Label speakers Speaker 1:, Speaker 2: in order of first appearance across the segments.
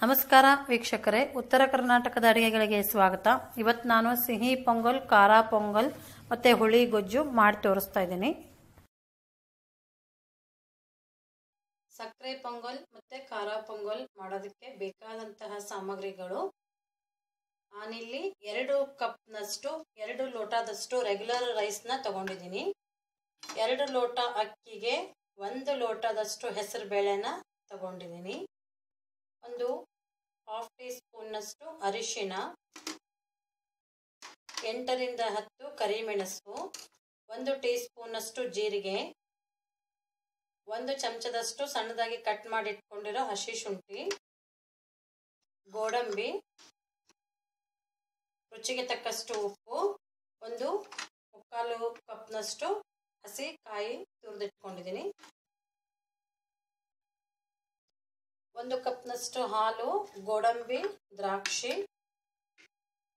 Speaker 1: ನಮಸ್ಕಾರ ವೀಕ್ಷಕರೇ, ಉತ್ತರ ಕರ್ನಾಟಕದ ಅಡುಗೆಗಳಿಗೆ ಸ್ವಾಗತ. ಇವತ್ತು ನಾನು ಸಿಹಿ ಪೊಂಗಲ್, ಖಾರ ಪೊಂಗಲ್ ಮತ್ತು ಹುಳಿ ಗೊಜ್ಜು ಮಾಡಿ ತೋರಿಸ್ತಾ ಇದ್ದೀನಿ. ಸಕ್ಕರೆ ಪೊಂಗಲ್ ಮತ್ತು ಖಾರ ಪೊಂಗಲ್ ಮಾಡೋದಕ್ಕೆ ಬೇಕಾದಂತಹ ಸಾಮಗ್ರಿಗಳು. ನಾನಿಲ್ಲಿ ಎರಡು ಕಪ್ನಷ್ಟು, ಎರಡು ಲೋಟದಷ್ಟು ರೆಗ್ಯುಲರ್ ರೈಸ್ನ ತಗೊಂಡಿದ್ದೀನಿ. ಎರಡು ಲೋಟ ಅಕ್ಕಿಗೆ ಒಂದು ಲೋಟದಷ್ಟು ಹೆಸರು ಬೇಳೆನ ತಗೊಂಡಿದ್ದೀನಿ. ಒಂದು ಹಾಫ್ ಟೀ ಸ್ಪೂನ್ನಷ್ಟು ಅರಿಶಿನ ಎಂಟರಿಂದ ಹತ್ತು ಕರಿಮೆಣಸು, ಒಂದು ಟೀ ಸ್ಪೂನ್ನಷ್ಟು ಜೀರಿಗೆ, ಒಂದು ಚಮಚದಷ್ಟು ಸಣ್ಣದಾಗಿ ಕಟ್ ಮಾಡಿ ಇಟ್ಕೊಂಡಿರೋ ಹಸಿ ಶುಂಠಿ, ಗೋಡಂಬಿ, ರುಚಿಗೆ ತಕ್ಕಷ್ಟು ಉಪ್ಪು, ಒಂದು ಮುಕ್ಕಾಲು ಕಪ್ನಷ್ಟು ಹಸಿ ಕಾಯಿ ತುರಿದಿಟ್ಕೊಂಡಿದ್ದೀನಿ. ಒಂದು ಕಪ್ನಷ್ಟು ಹಾಲು, ಗೋಡಂಬಿ, ದ್ರಾಕ್ಷಿ,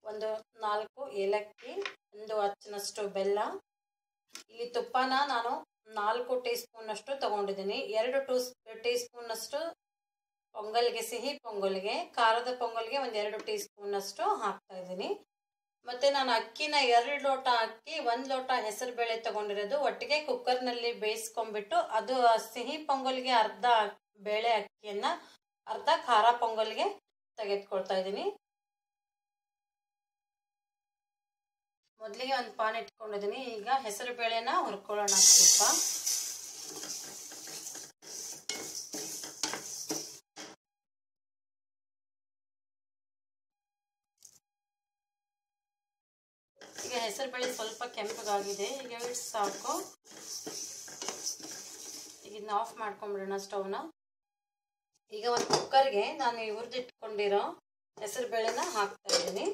Speaker 1: ಒಂದು ನಾಲ್ಕು ಏಲಕ್ಕಿ, ಒಂದು ಹಚ್ಚಿನಷ್ಟು ಬೆಲ್ಲ. ಇಲ್ಲಿ ತುಪ್ಪನ ನಾನು ನಾಲ್ಕು ಟೀ ಸ್ಪೂನಷ್ಟು ತಗೊಂಡಿದ್ದೀನಿ. ಎರಡು ಟೂ ಟೀ ಸ್ಪೂನಷ್ಟು ಪೊಂಗಲ್ಗೆ, ಸಿಹಿ ಪೊಂಗಲ್ಗೆ, ಖಾರದ ಪೊಂಗಲ್ಗೆ ಒಂದು ಎರಡು ಟೀ ಸ್ಪೂನಷ್ಟು ಹಾಕ್ತಾ ಇದ್ದೀನಿ. ಮತ್ತು ನಾನು ಅಕ್ಕಿನ ಎರಡು ಲೋಟ ಅಕ್ಕಿ, ಒಂದು ಲೋಟ ಹೆಸರು ಬೇಳೆ ತೊಗೊಂಡಿರೋದು. ಒಟ್ಟಿಗೆ ಕುಕ್ಕರ್ನಲ್ಲಿ ಬೇಯಿಸ್ಕೊಂಡ್ಬಿಟ್ಟು ಅದು ಸಿಹಿ ಪೊಂಗಲ್ಗೆ ಅರ್ಧ ಬೇಳೆ ಅಕ್ಕಿಯನ್ನು ಅರ್ಧ ಖಾರ ಪೊಂಗಲ್ಗೆ ತೆಗೆದುಕೊಳ್ತಾ ಇದ್ದೀನಿ. ಮೊದಲಿಗೆ ಒಂದು ಪಾನ್ ಇಟ್ಕೊಂಡಿದ್ದೀನಿ. ಈಗ ಹೆಸರು ಬೇಳೆನ ಹುರ್ಕೊಳ್ಳೋಣ ಸ್ವಲ್ಪ. ಈಗ ಹೆಸರು ಬೇಳೆ ಸ್ವಲ್ಪ ಕೆಂಪಗಾಗಿದೆ. ಈಗ ಸಾಕು. ಈಗ ಇದನ್ನ ಆಫ್ ಮಾಡ್ಕೊಂಬಿಡೋಣ ಸ್ಟವ್ನ. ಈಗ ಒಂದು ಕುಕ್ಕರ್ಗೆ ನಾನು ಹುರಿದಿಟ್ಕೊಂಡಿರೋ ಹೆಸರು ಬೇಳೆನ ಹಾಕ್ತಾ ಇದ್ದೀನಿ.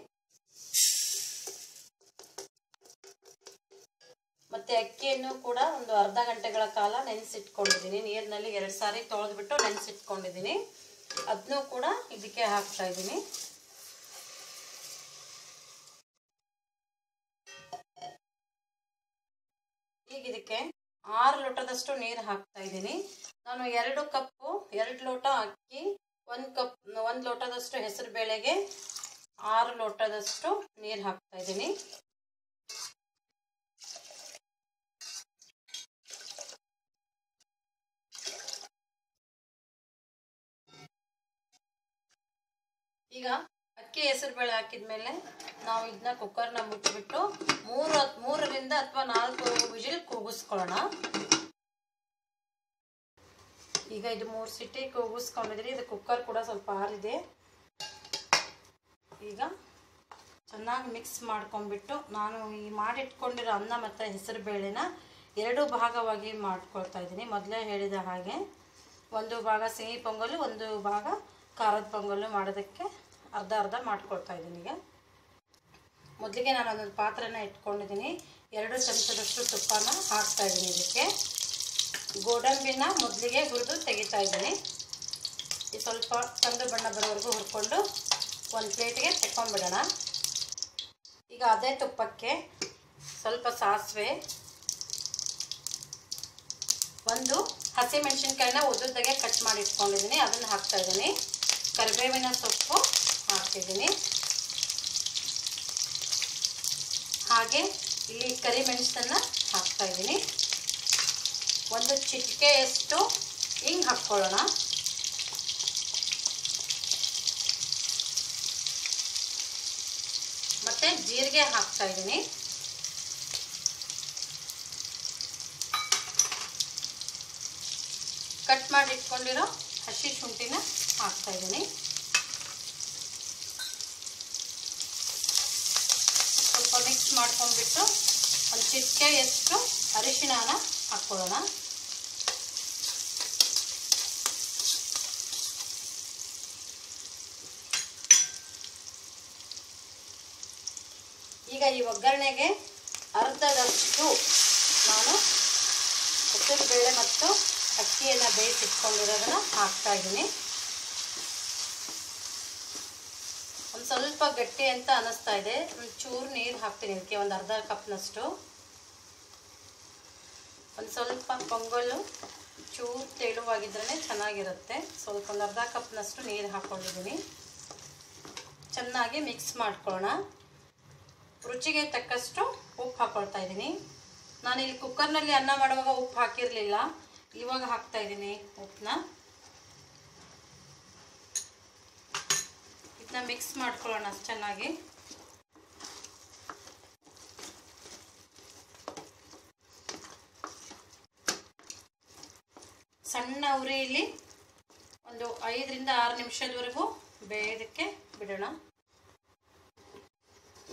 Speaker 1: ಮತ್ತೆ ಅಕ್ಕಿಯನ್ನು ಕೂಡ ಒಂದು ಅರ್ಧ ಗಂಟೆಗಳ ಕಾಲ ನೆನೆಸಿಟ್ಕೊಂಡಿದ್ದೀನಿ. ನೀರಿನಲ್ಲಿ ಎರಡು ಸಾರಿ ತೊಳೆದ್ಬಿಟ್ಟು ನೆನೆಸಿಟ್ಕೊಂಡಿದ್ದೀನಿ. ಅದನ್ನೂ ಕೂಡ ಇದಕ್ಕೆ ಹಾಕ್ತಾ ಇದ್ದೀನಿ. ಈಗ ಇದಕ್ಕೆ ಆರು ಲೋಟದಷ್ಟು ನೀರು ಹಾಕ್ತಾ ಇದ್ದೀನಿ. ನಾನು ಎರಡು ಕಪ್ಪು, ಎರಡು ಲೋಟ ಅಕ್ಕಿ, ಒಂದು ಕಪ್, ಒಂದು ಲೋಟದಷ್ಟು ಹೆಸರು ಬೇಳೆಗೆ, ಆರು ಲೋಟದಷ್ಟು ನೀರು ಹಾಕ್ತಾ ಇದ್ದೀನಿ. ಈಗ ಅಕ್ಕಿ ಹೆಸರು ಬೇಳೆ ಹಾಕಿದ್ಮೇಲೆ ನಾವು ಇದನ್ನ ಕುಕ್ಕರ್ನ ಮುಚ್ಚಿಬಿಟ್ಟು ಮೂರು, ಮೂರರಿಂದ ಅಥವಾ ನಾಲ್ಕು ವಿಜಿಲ್ ಕೂಗಿಸ್ಕೊಳ್ಳೋಣ. ಈಗ ಇದು ಮೂರು ಸಿಟಿ ಕೂಗಿಸ್ಕೊಂಡಿದ್ರಿ ಇದು ಕುಕ್ಕರ್ ಕೂಡ ಸ್ವಲ್ಪ ಆರಿದೆ. ಈಗ ಚೆನ್ನಾಗಿ ಮಿಕ್ಸ್ ಮಾಡ್ಕೊಂಡ್ಬಿಟ್ಟು ನಾನು ಈ ಮಾಡಿಟ್ಕೊಂಡಿರೋ ಅನ್ನ ಮತ್ತು ಹೆಸರು ಬೇಳೆನ ಎರಡು ಭಾಗವಾಗಿ ಮಾಡ್ಕೊಳ್ತಾ ಇದ್ದೀನಿ. ಮೊದಲೇ ಹೇಳಿದ ಹಾಗೆ ಒಂದು ಭಾಗ ಸಿಹಿ ಪೊಂಗಲು, ಒಂದು ಭಾಗ ಖಾರದ ಪೊಂಗಲು ಮಾಡೋದಕ್ಕೆ ಅರ್ಧ ಅರ್ಧ ಮಾಡ್ಕೊಳ್ತಾ ಇದ್ದೀನಿ ಈಗ. ಮೊದಲಿಗೆ ನಾನು ಒಂದೊಂದು ಪಾತ್ರೆನ ಇಟ್ಕೊಂಡಿದ್ದೀನಿ. ಎರಡು ಚಮಚದಷ್ಟು ತುಪ್ಪನ ಹಾಕ್ತಾ ಇದ್ದೀನಿ ಇದಕ್ಕೆ. ಗೋಡಂಬಿನ ಮೊದಲಿಗೆ ಹುರಿದು ತೆಗಿತಾ ಇದ್ದೀನಿ. ಸ್ವಲ್ಪ ಕಂದು ಬಣ್ಣ ಬರೋವರೆಗೂ ಹುರ್ಕೊಂಡು ಒಂದು ಪ್ಲೇಟಿಗೆ ತೆಕ್ಕೊಂಡ್ಬಿಡೋಣ. ಈಗ ಅದೇ ತುಪ್ಪಕ್ಕೆ ಸ್ವಲ್ಪ ಸಾಸಿವೆ, ಒಂದು ಹಸಿಮೆಣಸಿನ್ಕಾಯಿನ ಉದ್ದುದ್ದಾಗೆ ಕಟ್ ಮಾಡಿ ಇಟ್ಕೊಂಡಿದ್ದೀನಿ. ಅದನ್ನು ಹಾಕ್ತಾ ಇದ್ದೀನಿ. ಕರಿಬೇವಿನ ಸೊಪ್ಪು ಹಾಕ್ತಿದ್ದೀನಿ. ಹಾಗೆ ಇಲ್ಲಿ ಕರಿಮೆಣಸನ್ನು ಹಾಕ್ತಾ ಇದ್ದೀನಿ. ಒಂದು ಚಿಟಿಕೆಯಷ್ಟು ಹಿಂಗೆ ಹಾಕ್ಕೊಳ್ಳೋಣ. ಮತ್ತು ಜೀರಿಗೆ ಹಾಕ್ತಾ ಇದ್ದೀನಿ. ಕಟ್ ಮಾಡಿ ಇಟ್ಕೊಂಡಿರೋ ಹಸಿ ಶುಂಠಿನ ಹಾಕ್ತಾ ಇದ್ದೀನಿ. ಸ್ವಲ್ಪ ಮಿಕ್ಸ್ ಮಾಡ್ಕೊಂಡ್ಬಿಟ್ಟು ಒಂದು ಚಿಟಿಕೆಯಷ್ಟು ಅರಿಶಿಣನ ಹಾಕ್ಕೊಳ್ಳೋಣ. ಈಗ ಈ ಒಗ್ಗರಣೆಗೆ ಅರ್ಧದಷ್ಟು ನಾನು ಹೆಸರು ಬೇಳೆ ಮತ್ತು ಅಕ್ಕಿಯನ್ನು ಬೇಯಿಸಿಟ್ಕೊಂಡಿರೋದನ್ನು ಹಾಕ್ತಾ ಇದ್ದೀನಿ. ಒಂದು ಸ್ವಲ್ಪ ಗಟ್ಟಿ ಅಂತ ಅನ್ನಿಸ್ತಾ ಇದೆ. ಒಂದು ಚೂರು ನೀರು ಹಾಕ್ತೀನಿ. ಇದಕ್ಕೆ ಒಂದು ಅರ್ಧ ಕಪ್ನಷ್ಟು ಒಂದು ಸ್ವಲ್ಪ ಪೊಂಗಲ್ಲು ಚೂರು ತೆಳುವಾಗಿದ್ರೇ ಚೆನ್ನಾಗಿರುತ್ತೆ. ಸ್ವಲ್ಪ ಒಂದು ಅರ್ಧ ಕಪ್ನಷ್ಟು ನೀರು ಹಾಕ್ಕೊಂಡಿದ್ದೀನಿ. ಚೆನ್ನಾಗಿ ಮಿಕ್ಸ್ ಮಾಡ್ಕೊಳ್ಳೋಣ. ರುಚಿಗೆ ತಕ್ಕಷ್ಟು ಉಪ್ಪು ಹಾಕ್ಕೊಳ್ತಾ ಇದ್ದೀನಿ. ನಾನು ಇಲ್ಲಿ ಕುಕ್ಕರ್ನಲ್ಲಿ ಅನ್ನ ಮಾಡುವಾಗ ಉಪ್ಪು ಹಾಕಿರಲಿಲ್ಲ. ಇವಾಗ ಹಾಕ್ತಾ ಇದ್ದೀನಿ ಉಪ್ಪನ್ನ. ಇದನ್ನ ಮಿಕ್ಸ್ ಮಾಡ್ಕೊಳ್ಳೋಣ ಚೆನ್ನಾಗಿ. ಸಣ್ಣ ಉರಿಯಲ್ಲಿ ಒಂದು ಐದರಿಂದ ಆರು ನಿಮಿಷದವರೆಗೂ ಬೇಯೋದಕ್ಕೆ ಬಿಡೋಣ.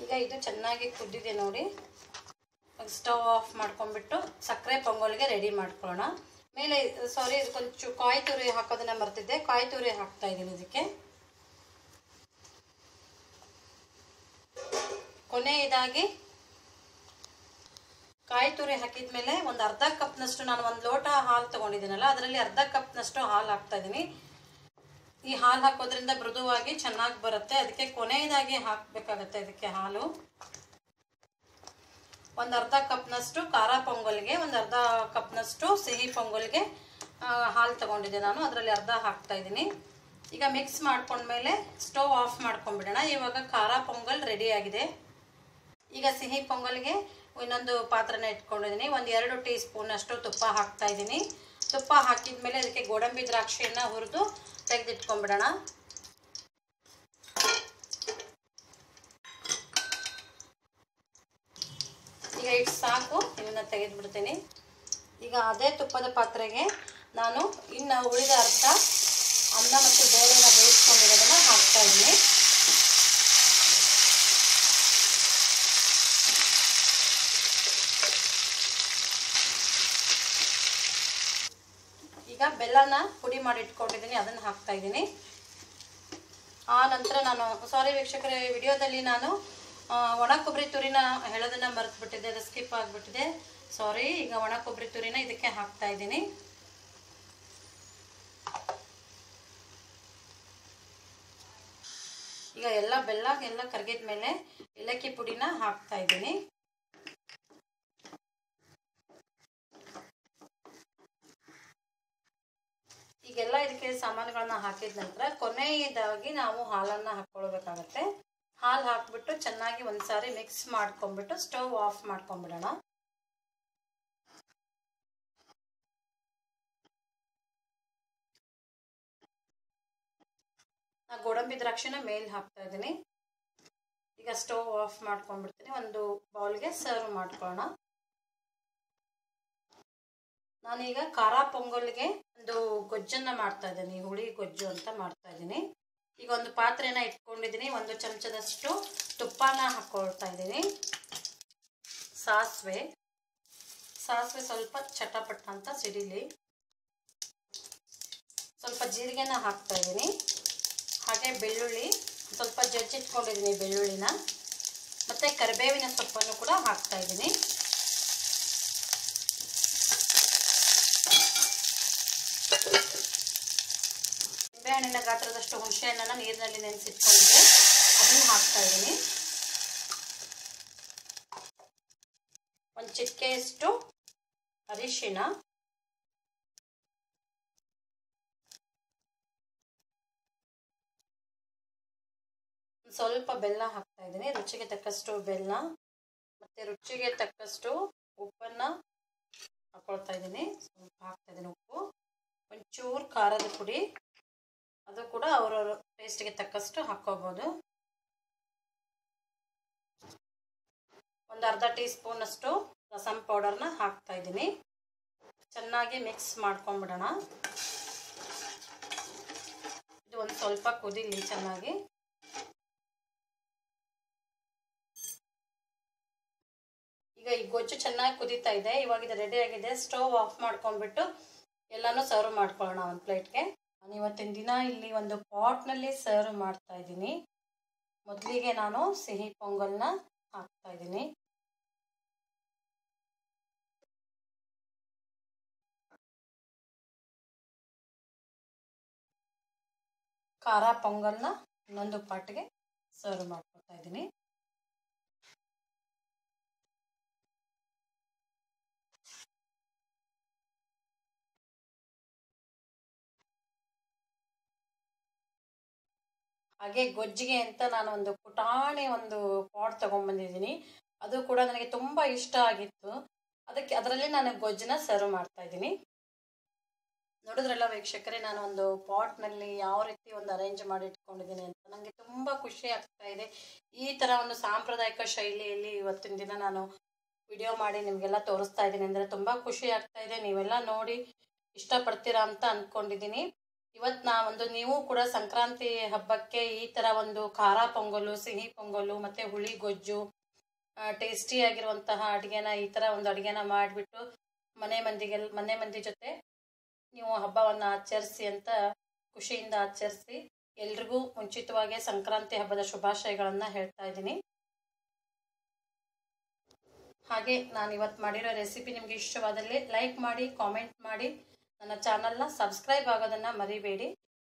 Speaker 1: ಈಗ ಇದು ಚೆನ್ನಾಗಿ ಕುದ್ದಿದೆ ನೋಡಿ. ಸ್ಟವ್ ಆಫ್ ಮಾಡ್ಕೊಂಡ್ಬಿಟ್ಟು ಸಕ್ಕರೆ ಪೊಂಗಲ್ಗೆ ರೆಡಿ ಮಾಡ್ಕೊಳ್ಳೋಣ. ಮೇಲೆ ಸಾರಿ ಕೊಂಚ ಕಾಯಿ ತುರಿ ಹಾಕೋದನ್ನ ಮರ್ತಿದ್ದೆ. ಕಾಯಿ ತುರಿ ಹಾಕ್ತಾ ಇದ್ದೀನಿ ಇದಕ್ಕೆ. ಕೊನೆಯದಾಗಿ ಕಾಯಿ ತುರಿ ಹಾಕಿದ ಮೇಲೆ ಒಂದು ಅರ್ಧ ಕಪ್ನಷ್ಟು ನಾನು ಒಂದು ಲೋಟ ಹಾಲು ತೊಗೊಂಡಿದ್ದೀನಲ್ಲ, ಅದರಲ್ಲಿ ಅರ್ಧ ಕಪ್ನಷ್ಟು ಹಾಲು ಹಾಕ್ತಾ ಇದ್ದೀನಿ. ಈ ಹಾಲು ಹಾಕೋದ್ರಿಂದ ಮೃದುವಾಗಿ ಚೆನ್ನಾಗಿ ಬರುತ್ತೆ. ಅದಕ್ಕೆ ಕೊನೆಯದಾಗಿ ಹಾಕಬೇಕಾಗತ್ತೆ ಇದಕ್ಕೆ ಹಾಲು. ಒಂದು ಅರ್ಧ ಕಪ್ನಷ್ಟು ಖಾರ ಪೊಂಗಲ್ಗೆ, ಒಂದು ಅರ್ಧ ಕಪ್ನಷ್ಟು ಸಿಹಿ ಪೊಂಗಲ್ಗೆ ಹಾಲು ತೊಗೊಂಡಿದ್ದೆ ನಾನು. ಅದರಲ್ಲಿ ಅರ್ಧ ಹಾಕ್ತಾ ಇದ್ದೀನಿ. ಈಗ ಮಿಕ್ಸ್ ಮಾಡ್ಕೊಂಡ್ಮೇಲೆ ಸ್ಟೋವ್ ಆಫ್ ಮಾಡ್ಕೊಂಡ್ಬಿಡೋಣ. ಇವಾಗ ಖಾರ ಪೊಂಗಲ್ ರೆಡಿ ಆಗಿದೆ. ಈಗ ಸಿಹಿ ಪೊಂಗಲ್ಗೆ ಇನ್ನೊಂದು ಪಾತ್ರನ ಇಟ್ಕೊಂಡಿದ್ದೀನಿ. ಒಂದು ಎರಡು ಟೀ ಸ್ಪೂನಷ್ಟು ತುಪ್ಪ ಹಾಕ್ತಾ ಇದ್ದೀನಿ. ತುಪ್ಪ ಹಾಕಿದ ಮೇಲೆ ಅದಕ್ಕೆ ಗೋಡಂಬಿ ದ್ರಾಕ್ಷಿಯನ್ನು ಹುರಿದು ತೆಗೆದಿಟ್ಕೊಂಡ್ಬಿಡೋಣ. ಈಗ ಇಟ್ಟು ಸಾಕು, ಇದನ್ನು ತೆಗೆದುಬಿಡ್ತೀನಿ. ಈಗ ಅದೇ ತುಪ್ಪದ ಪಾತ್ರೆಗೆ ನಾನು ಇನ್ನು ಉಳಿದ ಅರ್ಧ ಅನ್ನ ಮತ್ತು ಬೇಳೆನ ಬೇಯಿಸ್ಕೊಂಡಿರೋದನ್ನು ಹಾಕ್ತಾ ಇದ್ದೀನಿ ಈಗ ಬೆಲ್ಲನ ಪುಡಿ ಮಾಡಿ ಇಟ್ಕೊಂಡಿದ್ದೀನಿ, ಅದನ್ನು ಹಾಕ್ತಾ ಇದ್ದೀನಿ. ಆ ನಂತರ ನಾನು ಸಾರಿ ವೀಕ್ಷಕರೇ ವಿಡಿಯೋದಲ್ಲಿ ನಾನು ಒಣ ಕೊಬ್ಬರಿ ತುರಿನ ಹೇಳೋದನ್ನ ಮರೆತುಬಿಟ್ಟಿದ್ದೆ, ಅದು ಸ್ಕಿಪ್ ಆಗಿಬಿಟ್ಟಿದೆ. ಸಾರಿ ಈಗ ಒಣ ಕೊಬ್ಬರಿ ತುರಿನ ಇದಕ್ಕೆ ಹಾಕ್ತಾ ಇದ್ದೀನಿ. ಈಗ ಎಲ್ಲ ಬೆಲ್ಲ, ಎಲ್ಲ ಕರಗಿದ ಮೇಲೆ ಏಲಕ್ಕಿ ಪುಡಿನ ಹಾಕ್ತಾ ಇದ್ದೀನಿ. ಈಗೆಲ್ಲ ಇದಕ್ಕೆ ಸಾಮಾನುಗಳನ್ನ ಹಾಕಿದ ನಂತರ ಕೊನೆಯದಾಗಿ ನಾವು ಹಾಲನ್ನು ಹಾಕ್ಕೊಳ್ಬೇಕಾಗತ್ತೆ ಹಾಲು ಹಾಕ್ಬಿಟ್ಟು ಚೆನ್ನಾಗಿ ಒಂದ್ಸಾರಿ ಮಿಕ್ಸ್ ಮಾಡ್ಕೊಂಡ್ಬಿಟ್ಟು ಸ್ಟವ್ ಆಫ್ ಮಾಡ್ಕೊಂಡ್ಬಿಡೋಣ. ಗೋಡಂಬಿ ದ್ರಾಕ್ಷಿನ ಮೇಲೆ ಹಾಕ್ತಾ ಇದ್ದೀನಿ. ಈಗ ಸ್ಟವ್ ಆಫ್ ಮಾಡ್ಕೊಂಡ್ಬಿಡ್ತೀನಿ. ಒಂದು ಬೌಲ್ಗೆ ಸರ್ವ್ ಮಾಡ್ಕೊಳ್ಳೋಣ. ನಾನೀಗ ಖಾರ ಪೊಂಗಲ್ಗೆ ಒಂದು ಗೊಜ್ಜನ್ನ ಮಾಡ್ತಾ ಇದ್ದೀನಿ, ಹುಳಿ ಗೊಜ್ಜು ಅಂತ ಮಾಡ್ತಾ ಇದ್ದೀನಿ. ಈಗ ಒಂದು ಪಾತ್ರೆನ ಇಟ್ಕೊಂಡಿದ್ದೀನಿ, ಒಂದು ಚಮಚದಷ್ಟು ತುಪ್ಪನ ಹಾಕ್ಕೊಳ್ತಾ ಇದ್ದೀನಿ. ಸಾಸಿವೆ. ಸಾಸಿವೆ ಸ್ವಲ್ಪ ಚಟಪಟ ಅಂತ ಸಿಡಿಲಿ. ಸ್ವಲ್ಪ ಜೀರಿಗೆನ ಹಾಕ್ತಾ ಇದ್ದೀನಿ. ಹಾಗೆ ಬೆಳ್ಳುಳ್ಳಿ, ಸ್ವಲ್ಪ ಜಜ್ಜಿಟ್ಕೊಂಡಿದ್ದೀನಿ ಬೆಳ್ಳುಳ್ಳಿನ. ಮತ್ತು ಕರಿಬೇವಿನ ಸೊಪ್ಪನ್ನು ಕೂಡ ಹಾಕ್ತಾ ಇದ್ದೀನಿ. ನಿಂಬೆಹಣ್ಣಿನ ಗಾತ್ರದಷ್ಟು ಹುಣಸೆ ಹಣ್ಣನ್ನು ನೀರಿನಲ್ಲಿ ನೆನೆಸಿಟ್ಕೊಂಡು ಅದನ್ನು ಹಾಕ್ತಾ ಇದ್ದೀನಿ. ಒಂದು ಚಿಟಿಕೆಯಷ್ಟು ಅರಿಶಿನ ಸ್ವಲ್ಪ ಬೆಲ್ಲ ಹಾಕ್ತಾ ಇದ್ದೀನಿ. ರುಚಿಗೆ ತಕ್ಕಷ್ಟು ಬೆಲ್ಲ ಮತ್ತೆ ರುಚಿಗೆ ತಕ್ಕಷ್ಟು ಉಪ್ಪನ್ನ ಹಾಕೊಳ್ತಾ ಇದ್ದೀನಿ. ಸ್ವಲ್ಪ ಹಾಕ್ತಾ ಇದ್ದೀನಿ ಉಪ್ಪು. ಒಂಚೂರು ಖಾರದ ಪುಡಿ. ಅದು ಕೂಡ ಅವರವ್ರ ಟೇಸ್ಟ್ಗೆ ತಕ್ಕಷ್ಟು ಹಾಕ್ಕೋಬೋದು. ಒಂದು ಅರ್ಧ ಟೀ ಸ್ಪೂನಷ್ಟು ರಸಮ್ ಪೌಡರ್ನ ಹಾಕ್ತಾ ಇದ್ದೀನಿ. ಚೆನ್ನಾಗಿ ಮಿಕ್ಸ್ ಮಾಡ್ಕೊಂಬಿಡೋಣ. ಇದು ಒಂದು ಸ್ವಲ್ಪ ಕುದಿಲಿ ಚೆನ್ನಾಗಿ. ಈಗ ಈ ಗೊಜ್ಜು ಚೆನ್ನಾಗಿ ಕುದೀತಾ ಇದೆ. ಇವಾಗ ಇದು ರೆಡಿ ಆಗಿದೆ. ಸ್ಟವ್ ಆಫ್ ಮಾಡ್ಕೊಂಡ್ಬಿಟ್ಟು ಎಲ್ಲನೂ ಸರ್ವ್ ಮಾಡ್ಕೊಳ್ಳೋಣ ಒಂದು ಪ್ಲೇಟ್ಗೆ ನಾನು ಇವತ್ತಿನ ದಿನ ಇಲ್ಲಿ ಒಂದು ಪಾಟ್ನಲ್ಲಿ ಸರ್ವ್ ಮಾಡ್ತಾ ಇದ್ದೀನಿ. ಮೊದಲಿಗೆ ನಾನು ಸಿಹಿ ಪೊಂಗಲ್ನ ಹಾಕ್ತಾ ಇದ್ದೀನಿ. ಖಾರ ಪೊಂಗಲ್ನ ಇನ್ನೊಂದು ಪಾಟ್ಗೆ ಸರ್ವ್ ಮಾಡ್ಕೊತಾ ಇದ್ದೀನಿ. ಹಾಗೆ ಗೊಜ್ಜಿಗೆ ಅಂತ ನಾನು ಒಂದು ಪುಟಾಣಿ ಒಂದು ಪಾಟ್ ತೊಗೊಂಡ್ಬಂದಿದ್ದೀನಿ. ಅದು ಕೂಡ ನನಗೆ ತುಂಬ ಇಷ್ಟ ಆಗಿತ್ತು. ಅದಕ್ಕೆ ಅದರಲ್ಲಿ ನಾನು ಗೊಜ್ಜನ್ನ ಸರ್ವ್ ಮಾಡ್ತಾ ಇದ್ದೀನಿ ನೋಡಿದ್ರಲ್ಲ ವೀಕ್ಷಕರೇ, ನಾನು ಒಂದು ಪಾಟ್ನಲ್ಲಿ ಯಾವ ರೀತಿ ಒಂದು ಅರೇಂಜ್ ಮಾಡಿ ಇಟ್ಕೊಂಡಿದ್ದೀನಿ ಅಂತ ನನಗೆ ತುಂಬ ಖುಷಿ ಆಗ್ತಾ ಇದೆ ಈ ಥರ ಒಂದು ಸಾಂಪ್ರದಾಯಿಕ ಶೈಲಿಯಲ್ಲಿ ಇವತ್ತಿನ ದಿನ ನಾನು ವಿಡಿಯೋ ಮಾಡಿ ನಿಮಗೆಲ್ಲ ತೋರಿಸ್ತಾ ಇದ್ದೀನಿ ಅಂದರೆ ತುಂಬ ಖುಷಿ ಆಗ್ತಾ ಇದೆ ನೀವೆಲ್ಲ ನೋಡಿ ಇಷ್ಟಪಡ್ತೀರಾ ಅಂತ ಅಂದ್ಕೊಂಡಿದ್ದೀನಿ ಇವತ್ತು ನಾ ಒಂದು ನೀವು ಕೂಡ ಸಂಕ್ರಾಂತಿ ಹಬ್ಬಕ್ಕೆ ಈ ಥರ ಒಂದು ಖಾರ ಪೊಂಗಲು, ಸಿಹಿ ಪೊಂಗಲು, ಮತ್ತು ಹುಳಿ ಗೊಜ್ಜು ಟೇಸ್ಟಿಯಾಗಿರುವಂತಹ ಅಡುಗೆನ ಈ ಥರ ಒಂದು ಅಡುಗೆನ ಮಾಡಿಬಿಟ್ಟು ಮನೆ ಮಂದಿಗೆಲ್ಲ ಮನೆ ಮಂದಿ ಜೊತೆ ನೀವು ಹಬ್ಬವನ್ನು ಆಚರಿಸಿ ಅಂತ ಖುಷಿಯಿಂದ ಆಚರಿಸಿ ಎಲ್ರಿಗೂ ಮುಂಚಿತವಾಗಿ ಸಂಕ್ರಾಂತಿ ಹಬ್ಬದ ಶುಭಾಶಯಗಳನ್ನು ಹೇಳ್ತಾ ಇದ್ದೀನಿ. ಹಾಗೆ ನಾನು ಇವತ್ತು ಮಾಡಿರೋ ರೆಸಿಪಿ ನಿಮಗೆ ಇಷ್ಟವಾದಲ್ಲಿ ಲೈಕ್ ಮಾಡಿ ಕಾಮೆಂಟ್ ಮಾಡಿ. ನನ್ನ ಚಾನಲ್ನ ಸಬ್ಸ್ಕ್ರೈಬ್ ಆಗೋದನ್ನು ಮರಿಬೇಡಿ.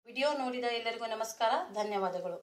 Speaker 1: ವಿಡಿಯೋ ನೋಡಿದ ಎಲ್ಲರಿಗೂ ನಮಸ್ಕಾರ. ಧನ್ಯವಾದಗಳು.